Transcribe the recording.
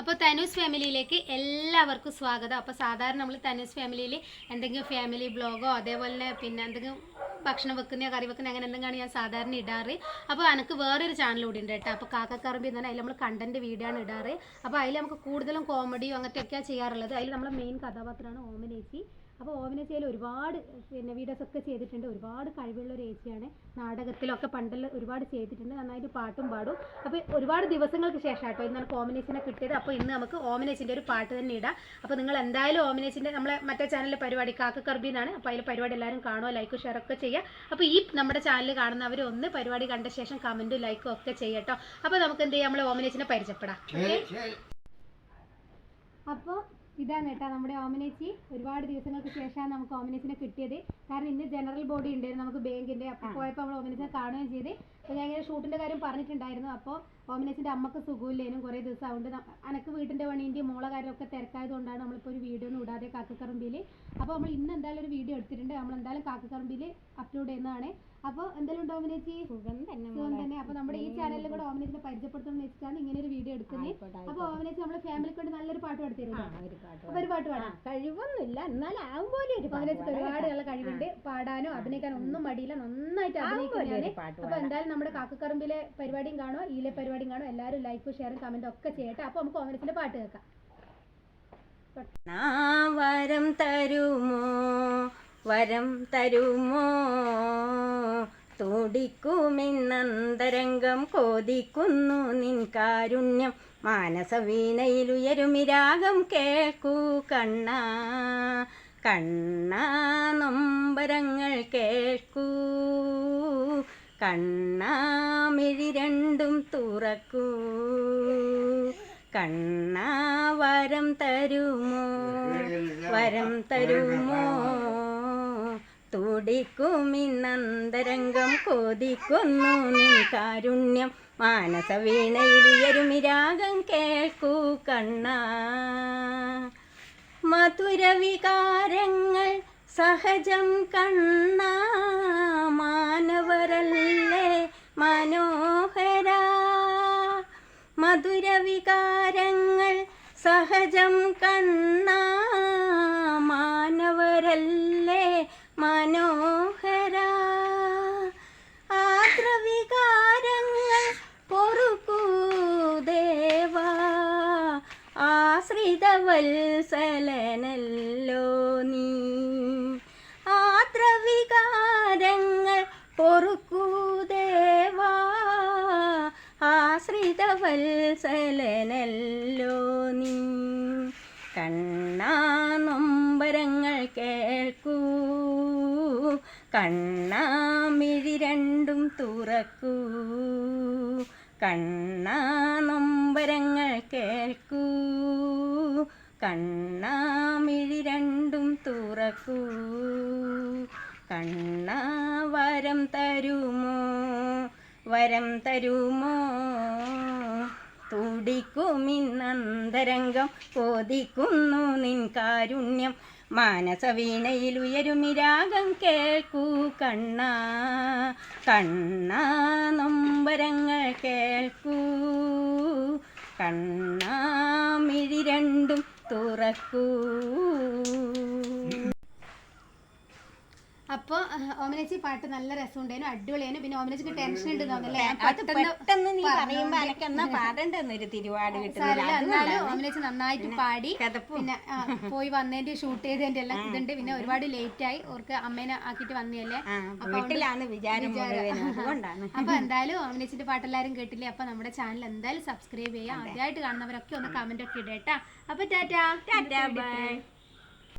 അപ്പോൾ തനൂസ് ഫാമിലിയിലേക്ക് എല്ലാവർക്കും സ്വാഗതം. അപ്പോൾ സാധാരണ നമ്മൾ തനൂസ് ഫാമിലിയിൽ എന്തെങ്കിലും ഫാമിലി ബ്ലോഗോ അതേപോലെ തന്നെ പിന്നെ എന്തെങ്കിലും ഭക്ഷണം വെക്കുന്ന കറി വെക്കുന്ന അങ്ങനെ എന്തെങ്കിലും ഞാൻ സാധാരണ ഇടാറ്. അപ്പോൾ എനിക്ക് വേറൊരു ചാനൽ കൂടി ഉണ്ട് കേട്ടോ. അപ്പോൾ കാക്കക്കറമ്പി എന്ന് പറഞ്ഞാൽ അതിൽ നമ്മൾ കണ്ടന്റ് വീഡിയോ ആണ് ഇടാറ്. അപ്പോൾ അതിൽ നമുക്ക് കൂടുതലും കോമഡിയോ അങ്ങനത്തെ ഒക്കെയാണ് ചെയ്യാറുള്ളത്. അതിൽ നമ്മളെ മെയിൻ കഥാപാത്രമാണ് ഓമനേച്ചി അപ്പോൾ ഓവനേച്ചയിൽ ഒരുപാട് പിന്നെ വീഡിയോസ് ഒക്കെ ചെയ്തിട്ടുണ്ട്. ഒരുപാട് കഴിവുള്ള ഒരു ഏച്ചിയാണ്. നാടകത്തിലൊക്കെ പണ്ടെല്ലാം ഒരുപാട് ചെയ്തിട്ടുണ്ട്. നന്നായിട്ട് പാട്ടും പാടും. അപ്പോൾ ഒരുപാട് ദിവസങ്ങൾക്ക് ശേഷം കേട്ടോ ഇന്നാണ് ഓമിനേഷനെ കിട്ടിയത്. അപ്പോൾ ഇന്ന് നമുക്ക് ഓമനേച്ചിന്റെ ഒരു പാട്ട് തന്നെ ഇടാം. അപ്പോൾ നിങ്ങൾ എന്തായാലും ഓമനേച്ചിന്റെ നമ്മളെ മറ്റേ ചാനലിലെ പരിപാടി കാക്കക്കർബി എന്നാണ് അപ്പോൾ അതിൽ പരിപാടി എല്ലാവരും കാണുക ലൈക്ക് ഷെയർ ഒക്കെ ചെയ്യുക. അപ്പോൾ ഈ നമ്മുടെ ചാനൽ കാണുന്നവർ ഒന്ന് പരിപാടി കണ്ട ശേഷം കമന്റും ലൈക്കും ഒക്കെ ചെയ്യട്ടോ അപ്പോൾ നമുക്ക് എന്ത് ചെയ്യാം? നമ്മളെ ഓമനേച്ചിനെ പരിചയപ്പെടാം. അപ്പോൾ ഇതാണ് കേട്ടോ നമ്മുടെ ഓമനേച്ചി. ഒരുപാട് ദിവസങ്ങൾക്ക് ശേഷമാണ് നമുക്ക് ഓമനേച്ചിനെ കിട്ടിയത്. കാരണം ഇന്ന് ജനറൽ ബോഡി ഉണ്ടായിരുന്നു നമുക്ക് ബാങ്കിന്റെ അപ്പോൾ പോയപ്പോൾ നമ്മൾ ഓമനേച്ചിനെ കാണുകയും ചെയ്ത്. അപ്പോൾ ഞാൻ ഇങ്ങനെ ഷൂട്ടിന്റെ കാര്യം പറഞ്ഞിട്ടുണ്ടായിരുന്നു. അപ്പോൾ ഓമനേച്ചിന്റെ അമ്മയ്ക്ക് സുഖമില്ലേനും കുറേ ദിവസം അതുകൊണ്ട് അനക്ക് വീട്ടിന്റെ പണീന്റെ മോളെ കാര്യമൊക്കെ തിരക്കായതുകൊണ്ടാണ് നമ്മളിപ്പോൾ ഒരു വീഡിയോ ഒന്നും ഇടാതെ കാക്കക്കറമ്പിയിൽ അപ്പോൾ നമ്മൾ ഇന്ന് എന്തായാലും ഒരു വീഡിയോ എടുത്തിട്ടുണ്ട്. നമ്മൾ എന്തായാലും കാക്കക്കറമ്പിയിൽ അപ്ലോഡ് ചെയ്യുന്നതാണ്. അപ്പോൾ എന്തായാലും ഉണ്ടോ ഓമിനേച്ചി? സുഖം തന്നെ സുഖം തന്നെ. അപ്പോൾ നമ്മുടെ ഈ ചാനലിൽ കൂടെ ഓമിനേച്ചിനെ പരിചയപ്പെടുത്തണം വെച്ചിട്ടാണ് ഇങ്ങനെ ഒരു വീഡിയോ എടുക്കുന്നത് അപ്പോൾ ഓമിനേച്ചി നമ്മുടെ ഫാമിലി കൊണ്ട് നല്ലൊരു പാട്ട് പാടിത്തരുമോ ഒരു പാട്ട് ഒരു പാട്ട് പാടാം. കഴിവൊന്നുമില്ല. ആവും പോലെ ഒരു ഒരുപാട് നല്ല കഴിവുണ്ട്. പാടാനോ അഭിനയിക്കാനോ ഒന്നും മടിയില്ല. നന്നായിട്ട് അഭിനയിക്കും. അപ്പോൾ അപ്പൊ എന്തായാലും നമ്മുടെ കാക്കക്കറമ്പിലെ പരിപാടിയും കാണോ ഈലെ പരിപാടിയും കാണോ എല്ലാവരും ലൈക്കും ഷെയറും കമന്റും ഒക്കെ ചെയ്യട്ടെ. അപ്പോൾ നമുക്ക് ഓമനത്തിന്റെ പാട്ട് കേൾക്കാം. വരം തരുമോ? വരം തരുമോ? തോടിക്കുമെന്നന്തരംഗം കോതിക്കുന്നു നിൻ കാരുണ്യം. മാനസവീണയിലുയരുമിരാഗം കേൾക്കൂ കണ്ണ. കണ്ണാ നൊമ്പരങ്ങൾ കേൾക്കൂ. കണ്ണാമിഴി രണ്ടും തുറക്കൂ. കണ്ണാ വരം തരുമോ? വരം തരുമോ? തുടിക്കുമിന്നന്തരംഗം കൊതിക്കുന്നു നിൻ കാരുണ്യം. മാനസ മാനസവീണയിലുയരുമിരാഗം കേൾക്കൂ കണ്ണാ. മധുരവികാരങ്ങൾ സഹജം കണ്ണ. മാനവരല്ലേ മനോഹര മധുരവികാരങ്ങൾ സഹജം കണ്ണ മാനവരല്ലേ മനോഹര? ആദ്രവികാരങ്ങൾ പൊറുക്കൂ ദേവാ. ആശ്രിതവത്സലനല്ലോ നീ. ആശ്രിതവത്സലനല്ലോ നീ. കണ്ണാ നൊമ്പരങ്ങൾ കേൾക്കൂ. കണ്ണാമിഴി രണ്ടും തുറക്കൂ. കണ്ണാ നൊമ്പരങ്ങൾ കേൾക്കൂ. കണ്ണാമിഴി രണ്ടും തുറക്കൂ. കണ്ണാ വരം തരുമോ? വരം തരുമോ? തുടിക്കുമിന്നന്തരംഗം കോതിക്കുന്നു നിൻ കാരുണ്യം. മാനസവീണയിലുയരുമിരാഗം കേൾക്കൂ കണ്ണ കണ്ണ നൊമ്പരങ്ങൾ കേൾക്കൂ. കണ്ണാ മിഴി രണ്ടും തുറക്കൂ. അപ്പൊ ഓമനേച്ചി പാട്ട് നല്ല രസമുണ്ടായിരുന്നു അടിപൊളിയായിരുന്നു. പിന്നെ ഓമനേച്ചിക്ക് ടെൻഷൻ ഉണ്ട് എന്നാലും ഓമനേച്ചി നന്നായിട്ട് പാടി. പിന്നെ പോയി വന്നതിന്റെ ഷൂട്ട് ചെയ്തതിന്റെ എല്ലാം ഇതുണ്ട്. പിന്നെ ഒരുപാട് ലേറ്റ് ആയി. ഓർക്ക് അമ്മേനെ ആക്കിയിട്ട് വന്നതല്ലേ? അതുകൊണ്ടാണ്. അപ്പൊ എന്തായാലും ഓമനേച്ചിന്റെ പാട്ട് എല്ലാവരും കേട്ടില്ലേ? അപ്പൊ നമ്മുടെ ചാനൽ എന്തായാലും സബ്സ്ക്രൈബ് ചെയ്യാം ആദ്യമായിട്ട് കാണുന്നവരൊക്കെ ഒന്ന് കമന്റ് ഒക്കെ ഇടേട്ടാ അപ്പൊ ടാറ്റാ. Tata bye